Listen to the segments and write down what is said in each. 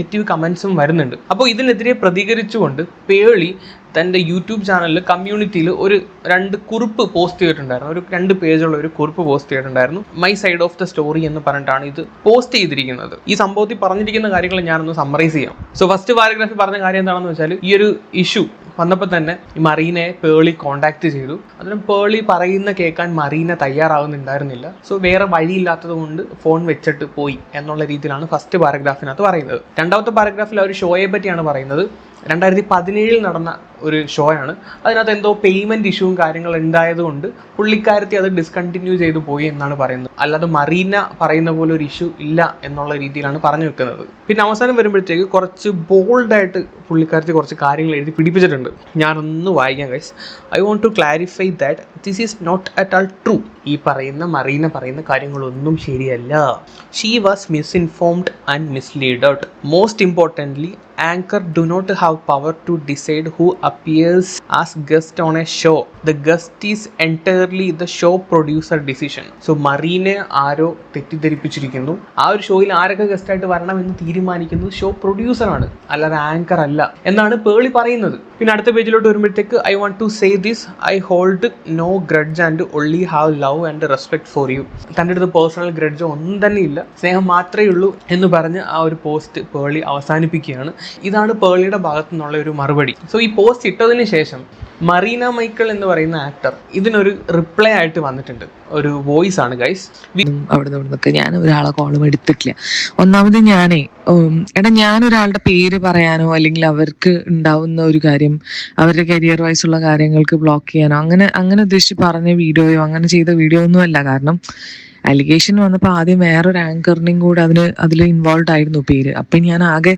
Negative കമൻസും വരുന്നുണ്ട്. അപ്പോൾ ഇതിനെതിരെ പ്രതികരിച്ചുകൊണ്ട് പേളി തന്റെ യൂട്യൂബ് ചാനലിൽ കമ്മ്യൂണിറ്റിയിൽ ഒരു രണ്ട് കുറിപ്പ് പോസ്റ്റ് ചെയ്തിട്ടുണ്ടായിരുന്നു. ഒരു രണ്ട് പേജുള്ള ഒരു കുറിപ്പ് പോസ്റ്റ് ചെയ്തിട്ടുണ്ടായിരുന്നു. My side of the story എന്ന് പറഞ്ഞിട്ടാണ് ഇത് പോസ്റ്റ് ചെയ്തിരിക്കുന്നത്. ഈ സംഭവത്തിൽ പറഞ്ഞിരിക്കുന്ന കാര്യങ്ങൾ ഞാനൊന്ന് സമ്മറൈസ് ചെയ്യാം. സോ ഫസ്റ്റ് പാരഗ്രാഫിൽ പറഞ്ഞ കാര്യം എന്താണെന്ന് വെച്ചാൽ ഈ ഒരു ഇഷ്യൂ വന്നപ്പോൾ തന്നെ ഈ മറീനെ പേളി കോണ്ടാക്ട് ചെയ്തു. അതിന് പേളി പറയുന്ന കേൾക്കാൻ മറീന തയ്യാറാവുന്നുണ്ടായിരുന്നില്ല. സോ വേറെ വഴിയില്ലാത്തത് കൊണ്ട് ഫോൺ വെച്ചിട്ട് പോയി എന്നുള്ള രീതിയിലാണ് ഫസ്റ്റ് പാരഗ്രാഫിനകത്ത് പറയുന്നത്. രണ്ടാമത്തെ പാരഗ്രാഫിൽ ഒരു ഷോയെ പറ്റിയാണ് പറയുന്നത്. രണ്ടായിരത്തി പതിനേഴിൽ നടന്ന ഒരു ഷോ ആണ് അതിനകത്ത് എന്തോ പേയ്മെന്റ് ഇഷ്യൂവും കാര്യങ്ങൾ ഉണ്ടായതുകൊണ്ട് പുള്ളിക്കാരത്തി അത് ഡിസ്കണ്ടിന്യൂ ചെയ്തു പോയി എന്നാണ് പറയുന്നത്. അല്ലാതെ മറീന പറയുന്ന പോലെ ഒരു ഇഷ്യൂ ഇല്ല എന്നുള്ള രീതിയിലാണ് പറഞ്ഞു വെക്കുന്നത്. പിന്നെ അവസാനം വരുമ്പോഴത്തേക്ക് കുറച്ച് ബോൾഡായിട്ട് പുള്ളിക്കാരത്തി കുറച്ച് കാര്യങ്ങൾ എഴുതി പിടിപ്പിച്ചിട്ടുണ്ട്. ഞാനൊന്ന് വായിക്കാം guys I want to clarify that this is not at all true ഈ പറയുന്ന മറീന പറയുന്ന കാര്യങ്ങളൊന്നും ശരിയല്ല. She was misinformed and misleaded most importantly anchor do not have power to decide who appears as guest on a show the guest is entirely the show producer decision so മറീനെ ആരോ തെറ്റിദ്ധരിപ്പിച്ചിരിക്കുന്നു. ആ ഒരു ഷോയിൽ ആരൊക്കെ ഗസ്റ്റായിട്ട് എന്ന് തീരുമാനിക്കുന്നത് ഷോ പ്രൊഡ്യൂസറാണ് അല്ലാതെ anchor അല്ല. എന്നാണ് പേളി പറയുന്നത്. പിന്നെ അടുത്ത പേജിലോട്ട് വരുമ്പോഴത്തേക്ക് I want to say this I hold no grudge and only have love and respect for you തന്റെ അടുത്ത് പേഴ്സണൽ ഗ്രഡ്ജോ ഒന്നും തന്നെ ഇല്ല. സ്നേഹം മാത്രമേ ഉള്ളൂ എന്ന് പറഞ്ഞ് ആ ഒരു പോസ്റ്റ് പേളി അവസാനിപ്പിക്കുകയാണ്. ഇതാണ് പേളിയുടെ ഭാഗത്തു നിന്നുള്ള ഒരു മറുപടി. സോ ഈ പോസ്റ്റ് ഇട്ടതിന് ശേഷം മറീന മൈക്കിൾ എന്ന് പറയുന്ന ആക്ടർ ഇതിനൊരു റിപ്ലൈ ആയിട്ട് വന്നിട്ടുണ്ട്. ഒരു വോയിസ് ആണ് ഗൈസ് അവിടെ നിന്ന് നിന്നൊക്കെ ഞാൻ ഒരാളെ കോളും എടുത്തിട്ടില്ല. ഒന്നാമത് ഞാനേ എടാ ഞാൻ ഒരാളുടെ പേര് പറയാനോ അല്ലെങ്കിൽ അവർക്ക് ഉണ്ടാവുന്ന ഒരു കാര്യം അവരുടെ കരിയർ വൈസ് ഉള്ള കാര്യങ്ങൾക്ക് ബ്ലോക്ക് ചെയ്യാനോ അങ്ങനെ അങ്ങനെ ഉദ്ദേശിച്ച് പറഞ്ഞ വീഡിയോയോ അങ്ങനെ ചെയ്ത വീഡിയോ ഒന്നും അല്ല കാരണം അലിഗേഷൻ വന്നപ്പോൾ ആദ്യം വേറൊരു ആങ്കറിനെയും കൂടെ അതിന് അതിൽ ഇൻവോൾവ് ആയിരുന്നു പേര്. അപ്പൊ ഞാൻ ആകെ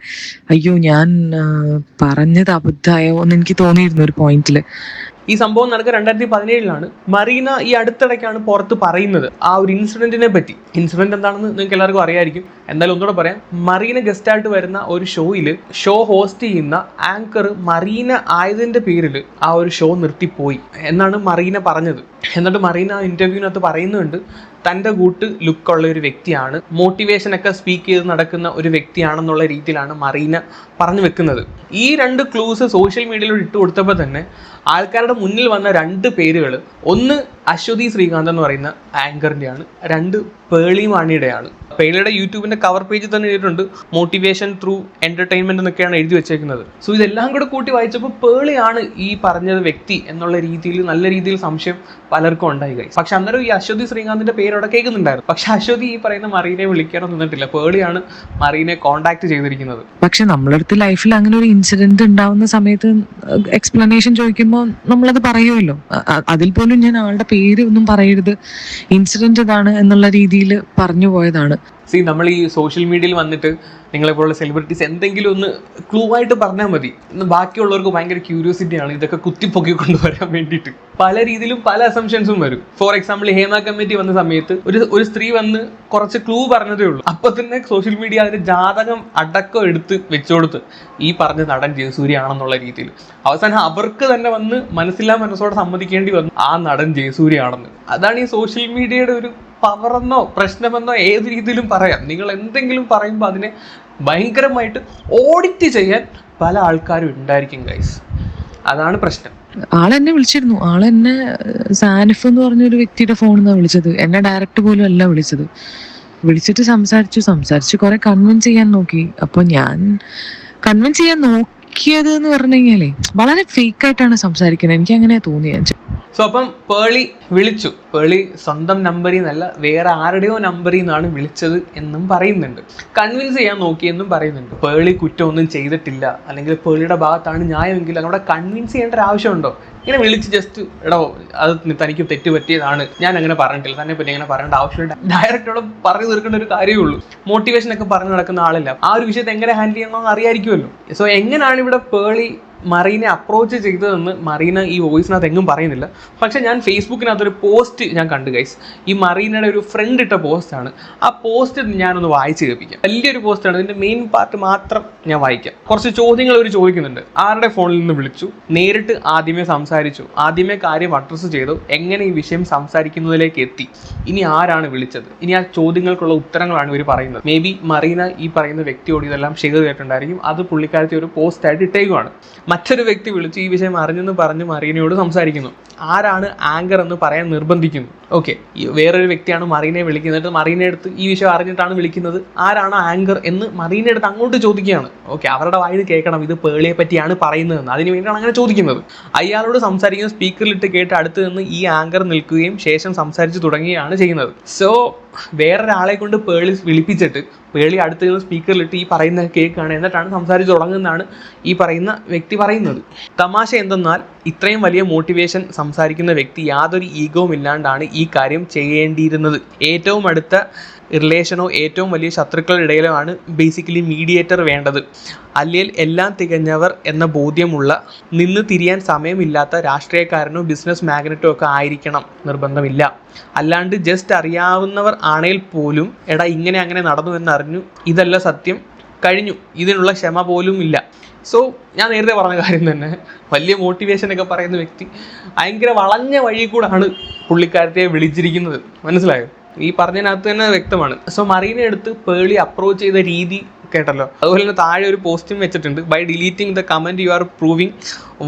അയ്യോ ഞാൻ പറഞ്ഞത് അബദ്ധമായോ എന്ന് എനിക്ക് തോന്നിയിരുന്നു ഒരു പോയിന്റിൽ ഈ സംഭവം നടക്കുക രണ്ടായിരത്തി പതിനേഴിലാണ് മറീന ഈ അടുത്തിടയ്ക്കാണ് പുറത്ത് പറയുന്നത്. ആ ഒരു ഇൻസിഡന്റിനെ പറ്റി. ഇൻസിഡന്റ് എന്താണെന്ന് നിങ്ങൾക്ക് എല്ലാവർക്കും അറിയായിരിക്കും. എന്തായാലും ഒന്നുകൂടെ പറയാം. മറീന ഗസ്റ്റായിട്ട് വരുന്ന ഒരു ഷോയിൽ ഷോ ഹോസ്റ്റ് ചെയ്യുന്ന ആങ്കർ മറീന ആയതിന്റെ പേരിൽ ആ ഒരു ഷോ നിർത്തിപ്പോയി. എന്നാണ് മറീന പറഞ്ഞത്. എന്നിട്ട് മറീന ആ ഇന്റർവ്യൂവിനകത്ത് പറയുന്നുണ്ട്. തന്റെ കൂട്ട് ലുക്കുള്ള ഒരു വ്യക്തിയാണ്. മോട്ടിവേഷനൊക്കെ സ്പീക്ക് ചെയ്ത് നടക്കുന്ന ഒരു വ്യക്തിയാണെന്നുള്ള രീതിയിലാണ് മറീന പറഞ്ഞു വെക്കുന്നത്. ഈ രണ്ട് ക്ലൂസ് സോഷ്യൽ മീഡിയയിൽ ഇട്ട് കൊടുത്തപ്പോൾ തന്നെ ആൾക്കാരുടെ മുന്നിൽ വന്ന രണ്ട് പേരുകൾ ഒന്ന് അശ്വതി ശ്രീകാന്ത് എന്ന് പറയുന്ന ആങ്കറിന്റെയാണ് രണ്ട് പേളി മാണിയുടെയാണ് പേളിയുടെ യൂട്യൂബിന്റെ കവർ പേജിൽ തന്നെ എഴുതിയിട്ടുണ്ട് മോട്ടിവേഷൻ ത്രൂ എന്റർടൈൻമെന്റ് എന്നൊക്കെയാണ് എഴുതി വെച്ചേക്കുന്നത്. സോ ഇതെല്ലാം കൂടെ കൂട്ടി വായിച്ചപ്പോൾ പേളിയാണ് ഈ പറഞ്ഞത് വ്യക്തി എന്നുള്ള രീതിയിൽ നല്ല രീതിയിൽ സംശയം പലർക്കും ഉണ്ടായി കഴിഞ്ഞു പക്ഷെ അന്നേരം ഈ അശ്വതി ശ്രീകാന്തിന്റെ പേര് അവിടെ കേൾക്കുന്നുണ്ടായിരുന്നു. പക്ഷെ അശ്വതി ഈ പറയുന്ന മറീനെ വിളിക്കണം നിന്നിട്ടില്ല. പേളിയാണ് മറീനെ കോണ്ടാക്ട് ചെയ്തിരിക്കുന്നത്. പക്ഷെ നമ്മളടുത്ത് ലൈഫിൽ അങ്ങനെ ഒരു ഇൻസിഡന്റ് ഉണ്ടാവുന്ന സമയത്ത് എക്സ്പ്ലനേഷൻ ചോദിക്കുമ്പോൾ നമ്മളത് പറയുമല്ലോ. അതിൽ പോലും ഞാൻ ആളുടെ പേര് ഒന്നും പറയരുത്. ഇൻസിഡന്റ് ഇതാണ് എന്നുള്ള രീതിയിൽ പറഞ്ഞു പോയതാണ്. സി നമ്മൾ ഈ സോഷ്യൽ മീഡിയയിൽ വന്നിട്ട് നിങ്ങളെപ്പോലുള്ള സെലിബ്രിറ്റീസ് എന്തെങ്കിലും ഒന്ന് ക്ലൂ ആയിട്ട് പറഞ്ഞാൽ മതി. ബാക്കിയുള്ളവർക്ക് ഭയങ്കര ക്യൂരിയോസിറ്റി ആണ്. ഇതൊക്കെ കുത്തിപ്പൊക്കി കൊണ്ടുവരാൻ വേണ്ടിയിട്ട്. പല രീതിയിലും പല അസംഷൻസും വരും. ഫോർ എക്സാമ്പിൾ ഹേമ കമ്മിറ്റി വന്ന സമയത്ത് ഒരു ഒരു സ്ത്രീ വന്ന് കുറച്ച് ക്ലൂ പറഞ്ഞതേ ഉള്ളൂ. അപ്പൊ തന്നെ സോഷ്യൽ മീഡിയ അതിന്റെ ജാതകം അടക്കം എടുത്ത് വെച്ചുകൊടുത്ത് ഈ പറഞ്ഞ നടൻ ജയസൂര്യാണെന്നുള്ള രീതിയിൽ. അവസാനം അവർക്ക് തന്നെ വന്ന് മനസ്സില്ലാ മനസ്സോടെ സമ്മതിക്കേണ്ടി വന്നു. ആ നടൻ ജയസൂര്യാണെന്ന് അതാണ് ഈ സോഷ്യൽ മീഡിയയുടെ ഒരു പവറെന്നോ പ്രശ്നമെന്നോ ഏത് രീതിയിലും പറയാം. നിങ്ങൾ എന്തെങ്കിലും പറയുമ്പോൾ അതിനെ ഭയങ്കരമായിട്ട് ഓഡിറ്റ് ചെയ്യാൻ പല ആൾക്കാരും ഉണ്ടായിരിക്കും ഗൈസ് അതാണ് പ്രശ്നം. ആളെന്നെ വിളിച്ചിരുന്നു. ആളെന്നെ സാനിഫ് എന്ന് പറഞ്ഞ ഒരു വ്യക്തിയുടെ ഫോണിൽ നിന്നാണ് വിളിച്ചത്. എന്നെ ഡയറക്റ്റ് പോലും അല്ല വിളിച്ചത്. വിളിച്ചിട്ട് സംസാരിച്ചു. സംസാരിച്ച് കുറെ കൺവിൻസ് ചെയ്യാൻ നോക്കി. അപ്പൊ ഞാൻ കൺവിൻസ് ചെയ്യാൻ നോക്കിയത് എന്ന് പറഞ്ഞു കഴിഞ്ഞാലേ വളരെ ഫേക്ക് ആയിട്ടാണ് സംസാരിക്കുന്നത്. എനിക്ക് അങ്ങനെ തോന്നിയത്. സോ അപ്പം പേളി വിളിച്ചു. പേളി സ്വന്തം നമ്പറിൽ നിന്നല്ല വേറെ ആരുടെയോ നമ്പറിൽ നിന്നാണ് വിളിച്ചത് എന്നും പറയുന്നുണ്ട്. കൺവിൻസ് ചെയ്യാൻ നോക്കിയെന്നും പറയുന്നുണ്ട്. പേളി കുറ്റമൊന്നും ചെയ്തിട്ടില്ല. അല്ലെങ്കിൽ പേളിയുടെ ഭാഗത്താണ് ന്യായമെങ്കിൽ അവിടെ കൺവിൻസ് ചെയ്യേണ്ട ഒരു ആവശ്യമുണ്ടോ? ഇങ്ങനെ വിളിച്ച് ജസ്റ്റ് എടോ അത് തനിക്ക് തെറ്റ് പറ്റിയതാണ് ഞാൻ അങ്ങനെ പറഞ്ഞിട്ടില്ല. തന്നെ പിന്നെ അങ്ങനെ പറയേണ്ട ആവശ്യമില്ല. ഡയറക്റ്റോട് പറഞ്ഞു തീർക്കേണ്ട ഒരു കാര്യമേ ഉള്ളൂ. മോട്ടിവേഷൻ ഒക്കെ പറഞ്ഞു നടക്കുന്ന ആളില്ല. ആ ഒരു വിഷയത്തെ എങ്ങനെ ഹാൻഡിൽ ചെയ്യണമെന്ന് അറിയായിരിക്കുമല്ലോ. സോ എങ്ങനെയാണ് ഇവിടെ പേളി മറീനെ അപ്രോച്ച് ചെയ്തതെന്ന് മറീന ഈ വോയിസിനകത്ത് എങ്ങും പറയുന്നില്ല. പക്ഷെ ഞാൻ ഫേസ്ബുക്കിനകത്തൊരു പോസ്റ്റ് ഞാൻ കണ്ടു ഗൈസ് ഈ മറീനയുടെ ഒരു ഫ്രണ്ട് ഇട്ട പോസ്റ്റാണ് ആ പോസ്റ്റ് ഞാനൊന്ന് വായിച്ച് കേൾപ്പിക്കാം. വലിയൊരു പോസ്റ്റാണ് ഇതിന്റെ മെയിൻ പാർട്ട് മാത്രം ഞാൻ വായിക്കാം. കുറച്ച് ചോദ്യങ്ങൾ അവർ ചോദിക്കുന്നുണ്ട്. ആരുടെ ഫോണിൽ നിന്ന് വിളിച്ചു? നേരിട്ട് ആദ്യമേ സംസാരിച്ചു. ആദ്യമേ കാര്യം അഡ്രസ്സ് ചെയ്തു. എങ്ങനെ ഈ വിഷയം സംസാരിക്കുന്നതിലേക്ക് എത്തി? ഇനി ആരാണ് വിളിച്ചത്? ഇനി ആ ചോദ്യങ്ങൾക്കുള്ള ഉത്തരങ്ങളാണ് ഇവർ പറയുന്നത്. മേ ബി മറീന ഈ പറയുന്ന വ്യക്തിയോട് ഇതെല്ലാം ഷെയർ ചെയ്തിട്ടുണ്ടായിരിക്കും. അത് പുള്ളിക്കാരത്തെ ഒരു പോസ്റ്റായിട്ട് ഇട്ടേക്കുവാണ്. മറ്റൊരു വ്യക്തി വിളിച്ച് ഈ വിഷയം അറിഞ്ഞെന്ന് പറഞ്ഞ് മറീനയോട് സംസാരിക്കുന്നു. ആരാണ് ആങ്കർ എന്ന് പറയാൻ നിർബന്ധിക്കുന്നു. ഓക്കെ വേറൊരു വ്യക്തിയാണ് മറീനെ വിളിക്കുന്നത്. മറീനെ അടുത്ത് ഈ വിഷയം അറിഞ്ഞിട്ടാണ് വിളിക്കുന്നത്. ആരാണ് ആങ്കർ എന്ന് മറീനെ അടുത്ത് അങ്ങോട്ട് ചോദിക്കുകയാണ്. ഓക്കെ അവരുടെ വായിൽ കേൾക്കണം ഇത് പേളിയെ പറ്റിയാണ് പറയുന്നതെന്ന്. അതിന് വേണ്ടിയാണ് അങ്ങനെ ചോദിക്കുന്നത്. അയാളോട് സംസാരിക്കുന്ന സ്പീക്കറിലിട്ട് കേട്ട് അടുത്ത് നിന്ന് ഈ ആങ്കർ നിൽക്കുകയും ശേഷം സംസാരിച്ച് തുടങ്ങുകയാണ് ചെയ്യുന്നത്. സോ വേറൊരാളെ കൊണ്ട് പേളി വിളിപ്പിച്ചിട്ട് പേളി അടുത്ത് നിന്ന് സ്പീക്കറിലിട്ട് ഈ പറയുന്ന കേൾക്കുകയാണ് എന്നിട്ടാണ് സംസാരിച്ച് തുടങ്ങുന്നതാണ് ഈ പറയുന്ന വ്യക്തി പറയുന്നത്. തമാശ എന്തെന്നാൽ ഇത്രയും വലിയ മോട്ടിവേഷൻ സംസാരിക്കുന്ന വ്യക്തി യാതൊരു ഈഗവും ഇല്ലാണ്ടാണ് ഈ കാര്യം ചെയ്യേണ്ടിയിരുന്നത്. ഏറ്റവും അടുത്ത റിലേഷനോ ഏറ്റവും വലിയ ശത്രുക്കളുടെ ആണ് ബേസിക്കലി മീഡിയേറ്റർ വേണ്ടത്. അല്ലെങ്കിൽ എല്ലാം തികഞ്ഞവർ എന്ന ബോധ്യമുള്ള നിന്ന് തിരിയാൻ സമയമില്ലാത്ത രാഷ്ട്രീയക്കാരനോ ബിസിനസ് മാഗ്നറ്റോ ഒക്കെ ആയിരിക്കണം. നിർബന്ധമില്ല. അല്ലാണ്ട് ജസ്റ്റ് അറിയാവുന്നവർ ആണെങ്കിൽ പോലും എടാ ഇങ്ങനെ അങ്ങനെ നടന്നു എന്നറിഞ്ഞു ഇതല്ല സത്യം കഴിഞ്ഞു. ഇതിനുള്ള ക്ഷമ പോലും ഇല്ല. സോ ഞാൻ നേരത്തെ പറഞ്ഞ കാര്യം തന്നെ വലിയ മോട്ടിവേഷൻ ഒക്കെ പറയുന്ന വ്യക്തി ഭയങ്കര വളഞ്ഞ വഴി കൂടാണ് പുള്ളിക്കാരത്തെ വിളിച്ചിരിക്കുന്നത്. മനസ്സിലായോ? ഈ പറഞ്ഞതിനകത്ത് തന്നെ വ്യക്തമാണ്. സോ മറീനെ എടുത്ത് പേളി അപ്രോച്ച് ചെയ്ത രീതി കേട്ടല്ലോ. അതുപോലെ തന്നെ താഴെ ഒരു പോസ്റ്റും വെച്ചിട്ടുണ്ട്. By deleting the comment you are proving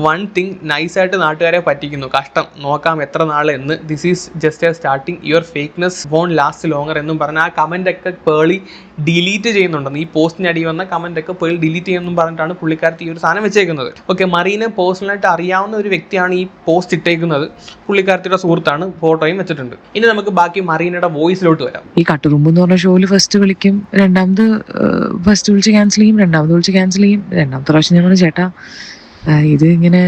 one thing നൈസായിട്ട് നാട്ടുകാരെ പറ്റിക്കുന്നു. കഷ്ടം. നോക്കാം എത്ര നാൾ എന്ന്. This is just a starting your fakeness won't last longer എന്നും പറഞ്ഞ് ആ കമന്റൊക്കെ പേളി ഡിലീറ്റ് ചെയ്യുന്നുണ്ടെന്ന്. ഈ പോസ്റ്റിന് അടി വന്ന കമന്റൊക്കെ പേളി ഡിലീറ്റ് ചെയ്യുമെന്നും പറഞ്ഞിട്ടാണ് പുള്ളിക്കാരത്തി ഈ ഒരു സാധനം വെച്ചേക്കുന്നത്. ഓക്കെ മറീനെ പേഴ്സണലായിട്ട് അറിയാവുന്ന ഒരു വ്യക്തിയാണ് ഈ പോസ്റ്റ് ഇട്ടേക്കുന്നത്. പുള്ളിക്കാരത്തിയുടെ സുഹൃത്താണ്. ഫോട്ടോയും വെച്ചിട്ടുണ്ട്. ഇനി നമുക്ക് ബാക്കി മറീനയുടെ വോയിസിലോട്ട് വരാം. ഈ കട്ടുറുമ്പ് എന്ന് പറഞ്ഞ ഷോയിൽ ഫസ്റ്റ് വിളിക്കും രണ്ടാമത് ഫസ്റ്റ് വിളിച്ച് ക്യാൻസൽ ചെയ്യും രണ്ടാമത് വിളിച്ച് ക്യാൻസൽ ചെയ്യും രണ്ടാമത്തെ പ്രാവശ്യം ഞാൻ പറഞ്ഞു ചേട്ടാ ഇത് ഇങ്ങനെ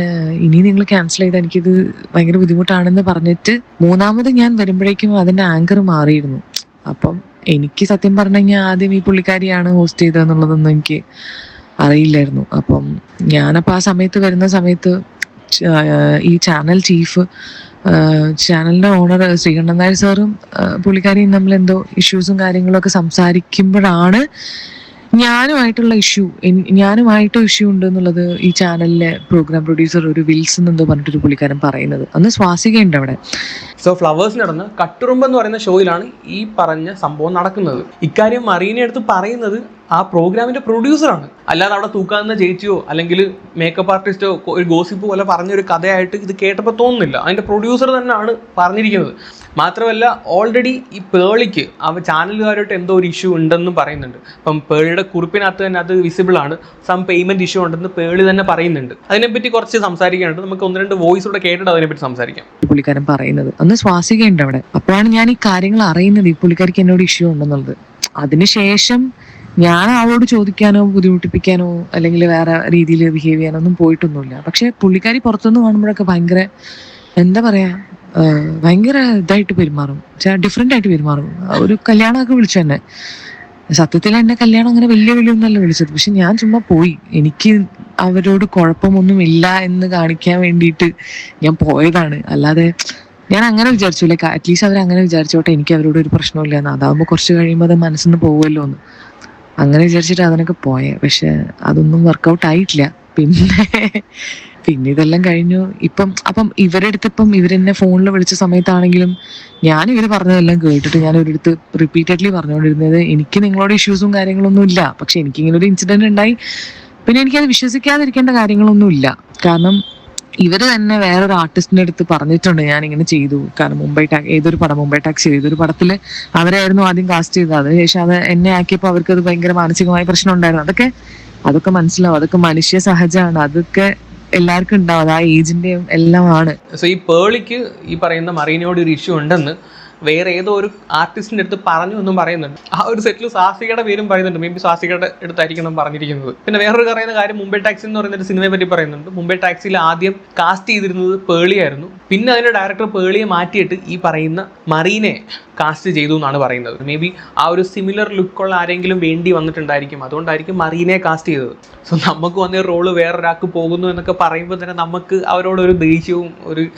ഇനി നിങ്ങൾ ക്യാൻസൽ ചെയ്താൽ എനിക്കിത് ഭയങ്കര ബുദ്ധിമുട്ടാണെന്ന് പറഞ്ഞിട്ട് മൂന്നാമത് ഞാൻ വരുമ്പോഴേക്കും അതിന്റെ ആങ്കർ മാറിയിരുന്നു. അപ്പം എനിക്ക് സത്യം പറഞ്ഞു ആദ്യം ഈ പുള്ളിക്കാരിയാണ് ഹോസ്റ്റ് ചെയ്തതെന്നുള്ളതൊന്നും എനിക്ക് അറിയില്ലായിരുന്നു. അപ്പം ഞാനപ്പോൾ ആ സമയത്ത് വരുന്ന സമയത്ത് ഈ ചാനൽ ചീഫ് ചാനലിന്റെ ഓണർ ശ്രീകണ്ഠൻ നായർ സാറും പുള്ളിക്കാരിയും തമ്മിൽ എന്തോ ഇഷ്യൂസും കാര്യങ്ങളൊക്കെ സംസാരിക്കുമ്പോഴാണ് ഞാനുമായിട്ടുള്ള ഇഷ്യൂ ഞാനുമായിട്ട് ഇഷ്യൂ ഉണ്ട് എന്നുള്ളത് ഈ ചാനലിലെ പ്രോഗ്രാം പ്രൊഡ്യൂസർ ഒരു വിൽസൺ എന്തോ പറഞ്ഞിട്ടൊരു പുള്ളിക്കാരൻ പറയുന്നത്. അന്ന് ശ്വാസികയുണ്ട് അവിടെ. സോ ഫ്ലവേഴ്സ് നടന്ന് കട്ടുറുമ്പ് എന്ന് പറയുന്ന ഷോയിലാണ് ഈ പറഞ്ഞ സംഭവം നടക്കുന്നത്. ഇക്കാര്യം മറീനെ അടുത്ത് പറയുന്നത് ആ പ്രോഗ്രാമിന്റെ പ്രൊഡ്യൂസറാണ് അല്ലാതെ അവിടെ തൂക്കാവുന്ന ചേച്ചിയോ അല്ലെങ്കിൽ മേക്കപ്പ് ആർട്ടിസ്റ്റോ ഒരു ഗോസിപ്പ് പോലെ പറഞ്ഞൊരു കഥയായിട്ട് ഇത് കേട്ടപ്പോൾ തോന്നുന്നില്ല. അതിന്റെ പ്രൊഡ്യൂസർ തന്നെയാണ് പറഞ്ഞിരിക്കുന്നത്. മാത്രമല്ല ഓൾറെഡി ഈ പേളിക്ക് അവ ചാനലുകാരായിട്ട് എന്തോ ഒരു ഇഷ്യൂ ഉണ്ടെന്നും പറയുന്നുണ്ട്. അപ്പം പേളിയുടെ കുറിപ്പിനകത്ത് തന്നെ അത് വിസിബിൾ ആണ്. സം പേയ്മെന്റ് ഇഷ്യൂ ഉണ്ടെന്ന് പേളി തന്നെ പറയുന്നുണ്ട്. അതിനെപ്പറ്റി കുറച്ച് സംസാരിക്കാനുണ്ട്. നമുക്ക് ഒന്ന് രണ്ട് വോയിസ് കൂടെ കേട്ടിട്ട് അതിനെപ്പറ്റി സംസാരിക്കാം. പുള്ളിക്കാരൻ പറയുന്നത്. അന്ന് ശ്വാസികയുണ്ട് അവിടെ. അപ്പോഴാണ് ഞാൻ ഈ കാര്യങ്ങൾ അറിയുന്നത്. ഈ പുള്ളിക്കാരിക്ക് എന്നോട് ഇഷ്യൂ ഉണ്ടെന്നുള്ളത്. അതിനുശേഷം ഞാൻ ആളോട് ചോദിക്കാനോ ബുദ്ധിമുട്ടിപ്പിക്കാനോ അല്ലെങ്കിൽ വേറെ രീതിയിൽ ബിഹേവ് ചെയ്യാനോ ഒന്നും പോയിട്ടൊന്നുമില്ല. പക്ഷെ പുള്ളിക്കാരി പുറത്തുനിന്ന് കാണുമ്പോഴൊക്കെ ഭയങ്കര എന്താ പറയാ ഭയങ്കര ഇതായിട്ട് പെരുമാറും. ഡിഫറെന്റ് ആയിട്ട് പെരുമാറും. ഒരു കല്യാണമൊക്കെ വിളിച്ചു തന്നെ സത്യത്തിൽ എന്നെ കല്യാണം അങ്ങനെ വലിയ വലിയൊന്നല്ല വിളിച്ചത്. പക്ഷെ ഞാൻ ചുമ്മാ പോയി. എനിക്ക് അവരോട് കുഴപ്പമൊന്നും ഇല്ല എന്ന് കാണിക്കാൻ വേണ്ടിയിട്ട് ഞാൻ പോയതാണ്. അല്ലാതെ ഞാൻ അങ്ങനെ വിചാരിച്ചു ലൈക്ക് അറ്റ്ലീസ്റ്റ് അവർ അങ്ങനെ വിചാരിച്ചോട്ടെ എനിക്ക് അവരോട് ഒരു പ്രശ്നമില്ല എന്ന് അതാകുമ്പോൾ കുറച്ച് കഴിയുമ്പോൾ അത് മനസ്സിൽ നിന്ന് പോകുമല്ലോ എന്ന് അങ്ങനെ വിചാരിച്ചിട്ട് അതിനൊക്കെ പോയെ. പക്ഷെ അതൊന്നും വർക്കൗട്ട് ആയിട്ടില്ല. പിന്നെ പിന്നെ ഇതെല്ലാം കഴിഞ്ഞു. ഇപ്പം അപ്പം ഇവരുടെ അടുത്ത് ഇപ്പം ഇവരെന്നെ ഫോണിൽ വിളിച്ച സമയത്താണെങ്കിലും ഞാൻ ഇവർ പറഞ്ഞതെല്ലാം കേട്ടിട്ട് ഞാൻ ഒരിടത്ത് റിപ്പീറ്റഡ്ലി പറഞ്ഞുകൊണ്ടിരുന്നത് എനിക്ക് നിങ്ങളോട് ഇഷ്യൂസും കാര്യങ്ങളൊന്നും ഇല്ല. പക്ഷെ എനിക്ക് ഇങ്ങനെ ഒരു ഇൻസിഡന്റ് ഉണ്ടായി. പിന്നെ എനിക്കത് വിശ്വസിക്കാതിരിക്കേണ്ട കാര്യങ്ങളൊന്നും ഇല്ല. കാരണം ഇവർ തന്നെ വേറൊരു ആർട്ടിസ്റ്റിന്റെ അടുത്ത് പറഞ്ഞിട്ടുണ്ട് ഞാൻ ഇങ്ങനെ ചെയ്തു. കാരണം മുംബൈ ടാക്സ് ഏതൊരു പടം മുംബൈ ടാക്സ് ഏതൊരു പടത്തിൽ അവരായിരുന്നു ആദ്യം കാസ്റ്റ് ചെയ്തത്. അതിനുശേഷം അത് എന്നെ ആക്കിയപ്പോൾ അവർക്ക് അത് ഭയങ്കര മാനസികമായ പ്രശ്നം ഉണ്ടായിരുന്നു. അതൊക്കെ അതൊക്കെ മനസ്സിലാവും. അതൊക്കെ മനുഷ്യ സഹജമാണ്. അതൊക്കെ എല്ലാവർക്കും ഉണ്ടാവും. അത് ആ ഏജിന്റെയും എല്ലാം ആണ് സോ ഈ പേളിക്ക് ഈ പറയുന്ന മറീനയോട് ഒരു ഇഷ്യൂ ഉണ്ടെന്ന് വേറെ ഏതോ ഒരു ആർട്ടിസ്റ്റിന്റെ അടുത്ത് പറഞ്ഞു എന്നും പറയുന്നുണ്ട്. ആ ഒരു സെറ്റിൽ സാസികയുടെ പേരും പറയുന്നുണ്ട്. മേ ബി സാസികയുടെ അടുത്തായിരിക്കണം പറഞ്ഞിരിക്കുന്നത്. പിന്നെ വേറൊരു പറയുന്ന കാര്യം മുംബൈ ടാക്സി എന്ന് പറയുന്ന ഒരു സിനിമയെ പറ്റി പറയുന്നുണ്ട്. മുംബൈ ടാക്സിയിൽ ആദ്യം കാസ്റ്റ് ചെയ്തിരുന്നത് പേളിയായിരുന്നു പിന്നെ അതിന്റെ ഡയറക്ടർ പേളിയെ മാറ്റിയിട്ട് ഈ പറയുന്ന മറീനെ കാസ്റ്റ് ചെയ്തു എന്നാണ് പറയുന്നത്. മേ ബി ആ ഒരു സിമിലർ ലുക്കുള്ള ആരെങ്കിലും വേണ്ടി വന്നിട്ടുണ്ടായിരിക്കും. അതുകൊണ്ടായിരിക്കും മറീനെ കാസ്റ്റ് ചെയ്തത്. സോ നമുക്ക് വന്ന റോൾ വേറൊരാൾക്ക് പോകുന്നു എന്നൊക്കെ പറയുമ്പോൾ തന്നെ നമുക്ക് അവരോടൊരു ദേഷ്യവും ഒരു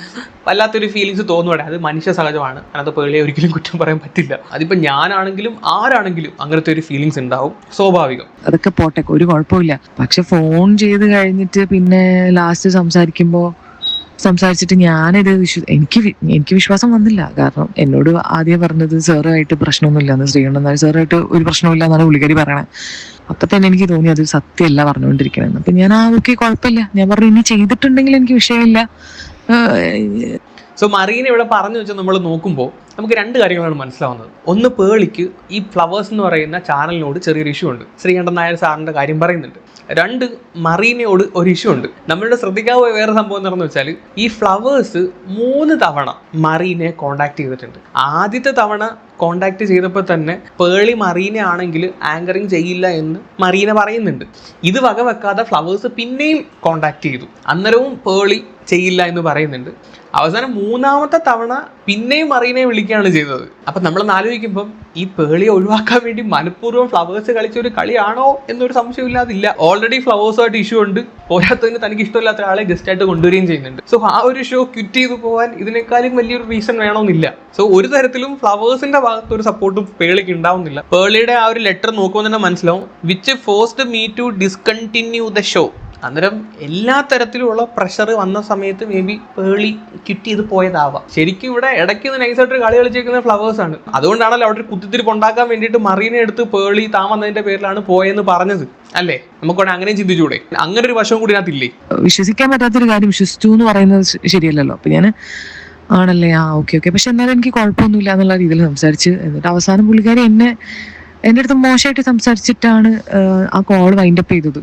വല്ലാത്തൊരു ഫീലിങ്സ് തോന്നുവാടെ അത് മനുഷ്യ സഹജമാണ്. അതിനകത്ത് പേളിയെ ഒരിക്കലും കുറ്റം പറയാൻ പറ്റില്ല. അതിപ്പോൾ ഞാനാണെങ്കിലും ആരാണെങ്കിലും അങ്ങനത്തെ ഒരു ഫീലിങ്സ് ഉണ്ടാവും സ്വാഭാവികം. അതൊക്കെ പോട്ടെ ഒരു കുഴപ്പമില്ല. പക്ഷെ ഫോൺ ചെയ്ത് കഴിഞ്ഞിട്ട് പിന്നെ ലാസ്റ്റ് സംസാരിക്കുമ്പോൾ സംസാരിച്ചിട്ട് ഞാനിത് വിശ്വ എനിക്ക് എനിക്ക് വിശ്വാസം വന്നില്ല. കാരണം എന്നോട് ആദ്യം പറഞ്ഞത് സാറുമായിട്ട് പ്രശ്നമൊന്നുമില്ല. എന്ന് ശ്രീകണ്ഠൻ നായർ സാറുമായിട്ട് ഒരു പ്രശ്നമില്ല എന്നാണ് പുള്ളിക്കാരി പറയണേ. അപ്പൊ തന്നെ എനിക്ക് തോന്നി അത് സത്യമല്ല പറഞ്ഞുകൊണ്ടിരിക്കണെന്ന്. അപ്പൊ ഞാൻ ആ ഓക്കെ കുഴപ്പമില്ല. ഞാൻ പറഞ്ഞു ഇനി ചെയ്തിട്ടുണ്ടെങ്കിൽ എനിക്ക് വിഷയമില്ല. സോ മറീന ഇവിടെ പറഞ്ഞു വെച്ചാൽ നമ്മൾ നോക്കുമ്പോൾ നമുക്ക് രണ്ട് കാര്യങ്ങളാണ് മനസ്സിലാവുന്നത്. ഒന്ന് പേളിക്ക് ഈ ഫ്ലവേഴ്സ് എന്ന് പറയുന്ന ചാനലിനോട് ചെറിയൊരു ഇഷ്യൂ ഉണ്ട്. ശ്രീകണ്ഠൻ നായർ സാറിന്റെ കാര്യം പറയുന്നുണ്ട്. രണ്ട് മറീനയോട് ഒരു ഇഷ്യൂ ഉണ്ട്. നമ്മളുടെ ശ്രദ്ധിക്കാവ് വേറെ സംഭവം എന്താണെന്ന് വെച്ചാൽ ഈ ഫ്ലവേഴ്സ് മൂന്ന് തവണ മറീനെ കോണ്ടാക്ട് ചെയ്തിട്ടുണ്ട്. ആദ്യത്തെ തവണ കോണ്ടാക്ട് ചെയ്തപ്പോൾ തന്നെ പേളി മറീന ആണെങ്കിൽ ആങ്കറിങ് ചെയ്യില്ല എന്ന് മറീന പറയുന്നുണ്ട്. ഇത് വകവെക്കാതെ ഫ്ലവേഴ്സ് പിന്നെയും കോണ്ടാക്ട് ചെയ്തു. അന്നേരവും പേളി ചെയ്യില്ല എന്ന് പറയുന്നുണ്ട്. അവസാനം മൂന്നാമത്തെ തവണ പിന്നെയും മറീനെ വിളിക്കുകയാണ് ചെയ്തത്. അപ്പം നമ്മളൊന്ന് ആലോചിക്കുമ്പം ഈ പേളിയെ ഒഴിവാക്കാൻ വേണ്ടി മനഃപൂർവം ഫ്ലവേഴ്സ് കളിച്ച ഒരു കളിയാണോ എന്നൊരു സംശയമില്ലാതില്ല ഓൾറെഡി ഫ്ലവേഴ്സുമായിട്ട് ഇഷ്യൂ ഉണ്ട്. പോരാത്തതിന് തനിക്ക് ഇഷ്ടമില്ലാത്ത ആളെ ഗസ്റ്റ് ആയിട്ട് കൊണ്ടുവരികയും ചെയ്യുന്നുണ്ട്. സോ ആ ഒരു ഷോ ക്വിറ്റ് ചെയ്തു പോകാൻ ഇതിനേക്കാളും വലിയൊരു റീസൺ വേണമെന്നില്ല. സോ ഒരു തരത്തിലും ഫ്ലവേഴ്സിന്റെ ഭാഗത്ത് ഒരു സപ്പോർട്ടും പേളിക്ക് ഉണ്ടാവുന്നില്ല. പേളിയുടെ ആ ഒരു ലെറ്റർ നോക്കുമ്പോൾ തന്നെ മനസ്സിലാവും which forced me to discontinue the show അന്നേരം എല്ലാ തരത്തിലുള്ള പ്രഷർ വന്ന സമയത്ത് മേ ബി പേളി ക്വിറ്റ് ചെയ്ത് പോയതാവാം. ശരിക്കും ഇവിടെ ഇടയ്ക്ക് നൈസായിട്ട് കളി കളിച്ചേക്കുന്ന ഫ്ലവേഴ്സ് ആണ്. അതുകൊണ്ടാണല്ലോ അവിടെ ഒരു കുത്തിത്തിരിപ്പ് ഉണ്ടാക്കാൻ വേണ്ടിയിട്ട് മറീനെ എടുത്ത് പേളി താൻ വന്നതിന്റെ പേരിലാണ് പോയെന്ന് പറഞ്ഞത്. അല്ലേ? നമുക്കവിടെ അങ്ങനെ ചിന്തിച്ചൂടെ? അങ്ങനെ ഒരു വശവും കൂടി അതിനകത്തില്ലേ വിശ്വസിക്കാൻ പറ്റാത്തൊരു കാര്യം വിശ്വസിച്ചു എന്ന് പറയുന്നത് ശരിയല്ലല്ലോ. അപ്പൊ ഞാൻ ആണല്ലേ? ആ ഓക്കെ ഓക്കെ. പക്ഷെ എന്നാലും എനിക്ക് കുഴപ്പമൊന്നുമില്ല എന്നുള്ള രീതിയിൽ സംസാരിച്ച് എന്നിട്ട് അവസാനം പുള്ളിക്കാരി എന്നെ എന്റെ അടുത്ത് മോശമായിട്ട് സംസാരിച്ചിട്ടാണ് ആ കോൾ വൈൻഡപ്പ് ചെയ്തത്.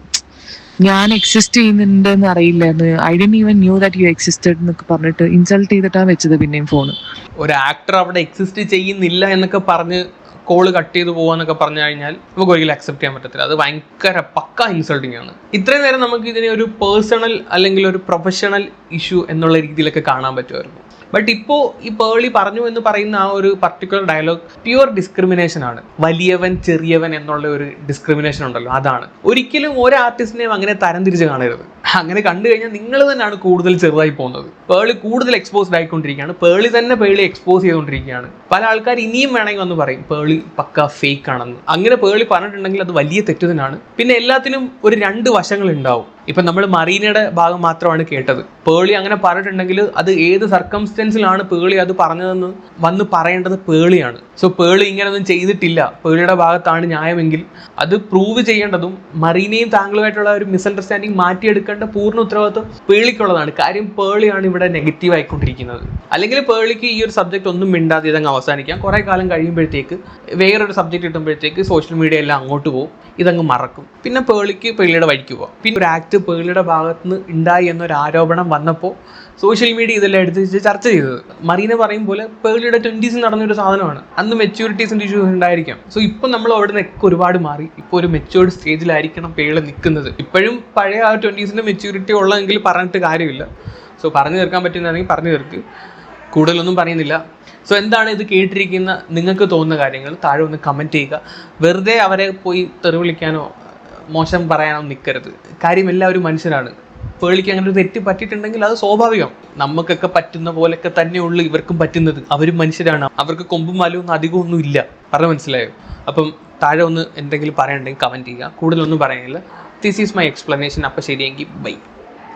ഞാൻ എക്സിസ്റ്റ് ചെയ്യുന്നുണ്ട് എന്ന് അറിയില്ലായിരുന്നു. I'd even knew that you existed എന്നൊക്കെ പറഞ്ഞിട്ട് ഇൻസൾട്ട് ചെയ്തിട്ടാണ് വെച്ചത് പിന്നെയും ഫോണ് ഒരു ആക്ടർ അവിടെ എക്സിസ്റ്റ് ചെയ്യുന്നില്ല എന്നൊക്കെ പറഞ്ഞ് കോൾ കട്ട് ചെയ്ത് പോവാന്നൊക്കെ പറഞ്ഞു കഴിഞ്ഞാൽ നമുക്ക് ഒരിക്കലും അക്സെപ്റ്റ് ചെയ്യാൻ പറ്റത്തില്ല. അത് ഭയങ്കര പക്ക ഇൻസൾട്ടിങ് ആണ്. ഇത്രയും നേരം നമുക്ക് ഇതിനെ ഒരു പേഴ്സണൽ അല്ലെങ്കിൽ ഒരു പ്രൊഫഷണൽ ഇഷ്യൂ എന്നുള്ള രീതിയിലൊക്കെ കാണാൻ പറ്റുമായിരുന്നു. ബട്ട് ഇപ്പോൾ ഈ പേളി പറഞ്ഞു എന്ന് പറയുന്ന ആ ഒരു പർട്ടിക്കുലർ ഡയലോഗ് പ്യുവർ ഡിസ്ക്രിമിനേഷൻ ആണ്. വലിയവൻ ചെറിയവൻ എന്നുള്ള ഒരു ഡിസ്ക്രിമിനേഷൻ ഉണ്ടല്ലോ അതാണ്. ഒരിക്കലും ഒരു ആർട്ടിസ്റ്റിനെയും അങ്ങനെ തരംതിരിച്ച് കാണരുത്. അങ്ങനെ കണ്ടു കഴിഞ്ഞാൽ നിങ്ങൾ തന്നെയാണ് കൂടുതൽ ചെറുതായി പോകുന്നത്. പേളി കൂടുതൽ എക്സ്പോസ്ഡ് ആയിക്കൊണ്ടിരിക്കുകയാണ്. പേളി തന്നെ പേളി എക്സ്പോസ് ചെയ്തുകൊണ്ടിരിക്കുകയാണ്. പല ആൾക്കാർ ഇനിയും വേണമെങ്കിൽ വന്ന് പറയും പേളി പക്ക ഫേക്ക് ആണെന്ന്. അങ്ങനെ പേളി പറഞ്ഞിട്ടുണ്ടെങ്കിൽ അത് വലിയ തെറ്റ് തന്നെയാണ് പിന്നെ എല്ലാത്തിനും ഒരു രണ്ട് വശങ്ങൾ ഉണ്ടാവും ഇപ്പൊ നമ്മൾ മറീനയുടെ ഭാഗം മാത്രമാണ് കേട്ടത്. പേളി അങ്ങനെ പറഞ്ഞിട്ടുണ്ടെങ്കിൽ അത് ഏത് സർക്കംസ്റ്റൻസിലാണ് പേളി അത് പറഞ്ഞതെന്ന് വന്ന് പറയേണ്ടത് പേളിയാണ്. സോ പേളി ഇങ്ങനെയൊന്നും ചെയ്തിട്ടില്ല. പേളിയുടെ ഭാഗത്താണ് ന്യായമെങ്കിൽ അത് പ്രൂവ് ചെയ്യേണ്ടതും മറീനയും താങ്കളുമായിട്ടുള്ള ഒരു മിസ്അണ്ടർസ്റ്റാൻഡിങ് മാറ്റിയെടുക്കേണ്ട പൂർണ ഉത്തരവാദിത്വം പേളിക്കുള്ളതാണ്. കാര്യം പേളിയാണ് ഇവിടെ നെഗറ്റീവ് ആയിക്കൊണ്ടിരിക്കുന്നത്. അല്ലെങ്കിൽ പേളിക്ക് ഈ ഒരു സബ്ജക്റ്റ് ഒന്നും മിണ്ടാതെ ഇതങ്ങ് അവസാനിക്കാം. കുറേ കാലം കഴിയുമ്പോഴത്തേക്ക് വേറൊരു സബ്ജക്റ്റ് കിട്ടുമ്പോഴത്തേക്ക് സോഷ്യൽ മീഡിയ എല്ലാം അങ്ങോട്ട് പോകും. ഇതങ്ങ് മറക്കും. പിന്നെ പേളിക്ക് പേളിയുടെ വഴിക്ക് പോകാം പിന്നെ ഒരു ആക്ട് പേളിയുടെ ഭാഗത്ത് നിന്ന് ഉണ്ടായി എന്നൊരു ആരോപണം വന്നപ്പോൾ സോഷ്യൽ മീഡിയ ഇതെല്ലാം എടുത്ത് ചർച്ച ചെയ്തത്. മറീന പറയും പോലെ പേളിയുടെ ട്വന്റീസിൽ നടന്നൊരു സാധനമാണ്. അന്ന് മെച്യൂരിറ്റീസിന്റെ ഇഷ്യൂസ് ഉണ്ടായിരിക്കാം. സോ ഇപ്പം നമ്മൾ അവിടെ നിന്നൊക്കെ ഒരുപാട് മാറി. ഇപ്പോൾ ഒരു മെച്യൂർഡ് സ്റ്റേജിലായിരിക്കണം പേൾ നിൽക്കുന്നത്. ഇപ്പോഴും പഴയ ആ ട്വന്റീസിന്റെ മെച്യൂരിറ്റി ഉള്ളതെങ്കിൽ പറഞ്ഞിട്ട് കാര്യമില്ല. സോ പറഞ്ഞു തീർക്കാൻ പറ്റുന്നതാണെങ്കിൽ പറഞ്ഞു തീർക്ക്. കൂടുതലൊന്നും പറയുന്നില്ല. സോ എന്താണ് ഇത് കേട്ടിരിക്കുന്ന നിങ്ങൾക്ക് തോന്നുന്ന കാര്യങ്ങൾ? താഴെ ഒന്ന് കമന്റ് ചെയ്യുക. വെറുതെ അവരെ പോയി തെറി വിളിക്കാനോ മോശം പറയാനൊന്നും നിൽക്കരുത് കാര്യം എല്ലാവരും മനുഷ്യനാണ്. പേളിക്ക് അങ്ങനെ ഒരു തെറ്റ് പറ്റിയിട്ടുണ്ടെങ്കിൽ അത് സ്വാഭാവികം. നമുക്കൊക്കെ പറ്റുന്ന പോലെയൊക്കെ തന്നെയുള്ളൂ ഇവർക്കും പറ്റുന്നത്. അവരും മനുഷ്യരാണ്. അവർക്ക് കൊമ്പും മാലും ഒന്നും അധികം ഒന്നും ഇല്ല. പറഞ്ഞ മനസ്സിലായോ? അപ്പം താഴെ ഒന്ന് എന്തെങ്കിലും പറയണ്ടെങ്കിൽ കമന്റ് ചെയ്യുക. കൂടുതലൊന്നും പറയാനില്ല. ദിസ് ഈസ് മൈ എക്സ്പ്ലനേഷൻ അപ്പോൾ ശരിയെങ്കിൽ ബൈ